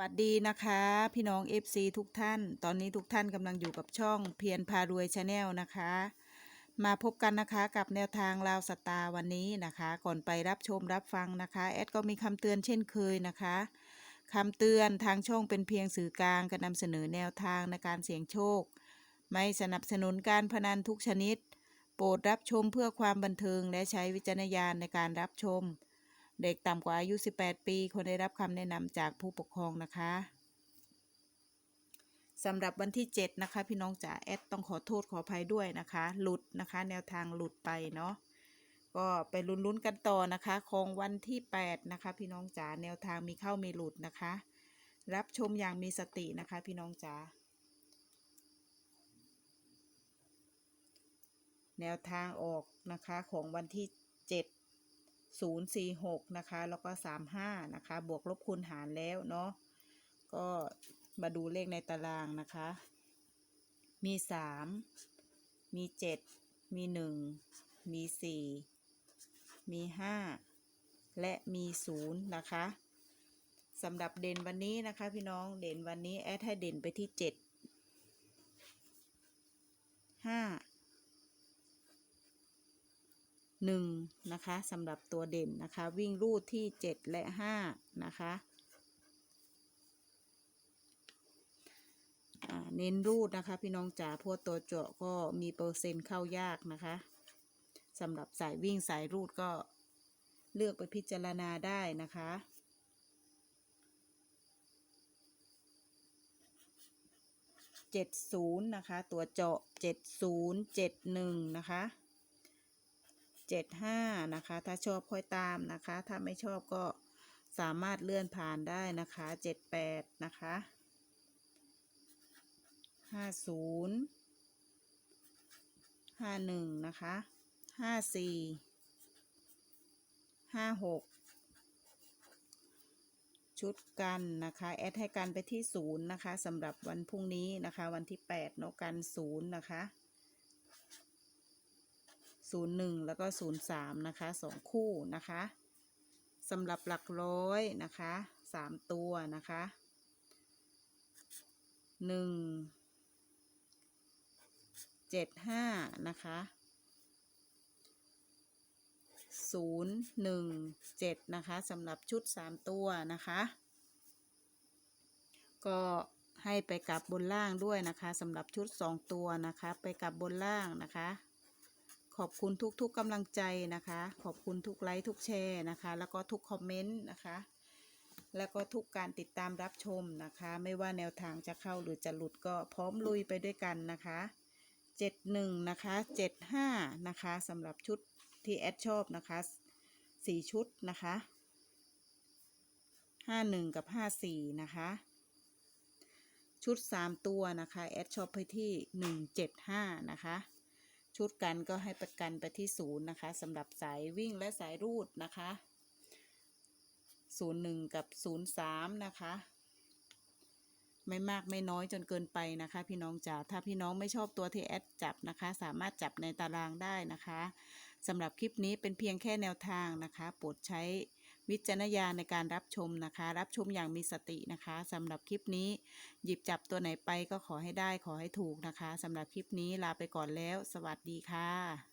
วัสดีนะคะ พี่น้อง FC ทุกท่าน ตอนนี้ทุกท่านกำลังอยู่กับช่องเพียรพารวยชาแนลนะคะ มาพบกันนะคะกับแนวทางลาวสตาร์วันนี้นะคะ ก่อนไปรับชมรับฟังนะคะแอดก็มีคำเตือนเช่นเคยนะคะคำเตือนทางช่องเป็นเพียงสื่อกลางการนำเสนอแนวทางในการเสี่ยงโชค ไม่สนับสนุนการพนันทุกชนิด โปรดรับชมเพื่อความบันเทิงและใช้วิจารณญาณในการรับชม เด็กต่ำกว่าอายุ 18 ปีควรได้รับคำแนะนำจากผู้ปกครองนะคะสำหรับวันที่ 7 นะคะ พี่น้องจ๋าแอดต้องขอโทษขออภัยด้วยนะคะ หลุดนะคะ แนวทางหลุดไปเนาะก็ไปลุ้นๆกันต่อนะคะของวันที่ 8 นะคะ พี่น้องจ๋าแนวทางมีเข้ามีหลุดนะคะ รับชมอย่างมีสตินะคะ พี่น้องจ๋าแนวทางออกนะคะของวันที่ 7 046 นะคะ แล้วก็ 35 นะคะ บวกลบคูณหารแล้วเนาะ ก็มาดูเลขในตารางนะคะ มี 3 มี 7 มี 1 มี 4 มี 5 และมี 0 นะคะสำหรับเด่นวันนี้นะคะ พี่น้องเด่นวันนี้แอดให้เด่นไปที่ 7 5 หนึ่งนะคะสำหรับตัวเด่นนะคะ วิ่งรูดที่เจ็ดและห้านะคะเน้นรูดนะคะ พี่น้องจ๋าพวกตัวเจาะก็มีเปอร์เซ็นต์เข้ายากนะคะสำหรับสายวิ่งสายรูดก็เลือกไปพิจารณาได้นะคะเจ็ดศูนย์นะคะ ตัวเจาะเจ็ดศูนย์เจ็ดหนึ่งนะคะ เจ็ดห้านะคะ ถ้าชอบค่อยตามนะคะ ถ้าไม่ชอบก็สามารถเลื่อนผ่านได้นะคะเจ็ดแปดนะคะห้าศูนย์ห้าหนึ่งนะคะห้าสี่ห้าหกชุดกันนะคะ แอดให้กันไปที่ศูนย์นะคะสำหรับวันพรุ่งนี้นะคะ วันที่แปดเนาะกันศูนย์นะคะ ศูนย์หนึ่งแล้วก็ศูนย์สามนะคะสองคู่นะคะสำหรับหลักร้อยนะคะสามตัวนะคะหนึ่งเจ็ดห้านะคะศูนย์หนึ่งเจ็ดนะคะสำหรับชุดสามตัวนะคะ ก็ให้ไปกลับบนล่างด้วยนะคะสำหรับชุดสองตัวนะคะ ไปกลับบนล่างนะคะ ขอบคุณทุกๆกำลังใจนะคะ ขอบคุณทุกไลค์ทุกแชร์นะคะ แล้วก็ทุกคอมเมนต์นะคะ แล้วก็ทุกการติดตามรับชมนะคะ ไม่ว่าแนวทางจะเข้าหรือจะหลุดก็พร้อมลุยไปด้วยกันนะคะเจ็ดหนึ่งนะคะเจ็ดห้านะคะสำหรับชุดที่แอดชอบนะคะสี่ชุดนะคะห้าหนึ่งกับห้าสี่นะคะชุดสามตัวนะคะ แอดชอบไปที่หนึ่งเจ็ดห้านะคะ ชุดกันก็ให้ประกันไปที่ศูนย์นะคะสำหรับสายวิ่งและสายรูดนะคะศูนย์หนึ่งกับศูนย์สามนะคะ ไม่มากไม่น้อยจนเกินไปนะคะ พี่น้องจ๋าถ้าพี่น้องไม่ชอบตัวที่แอดจับนะคะ สามารถจับในตารางได้นะคะสำหรับคลิปนี้เป็นเพียงแค่แนวทางนะคะโปรดใช้ วิจารณญาณในการรับชมนะคะ รับชมอย่างมีสตินะคะสำหรับคลิปนี้ หยิบจับตัวไหนไปก็ขอให้ได้ขอให้ถูกนะคะสำหรับคลิปนี้ลาไปก่อนแล้ว สวัสดีค่ะ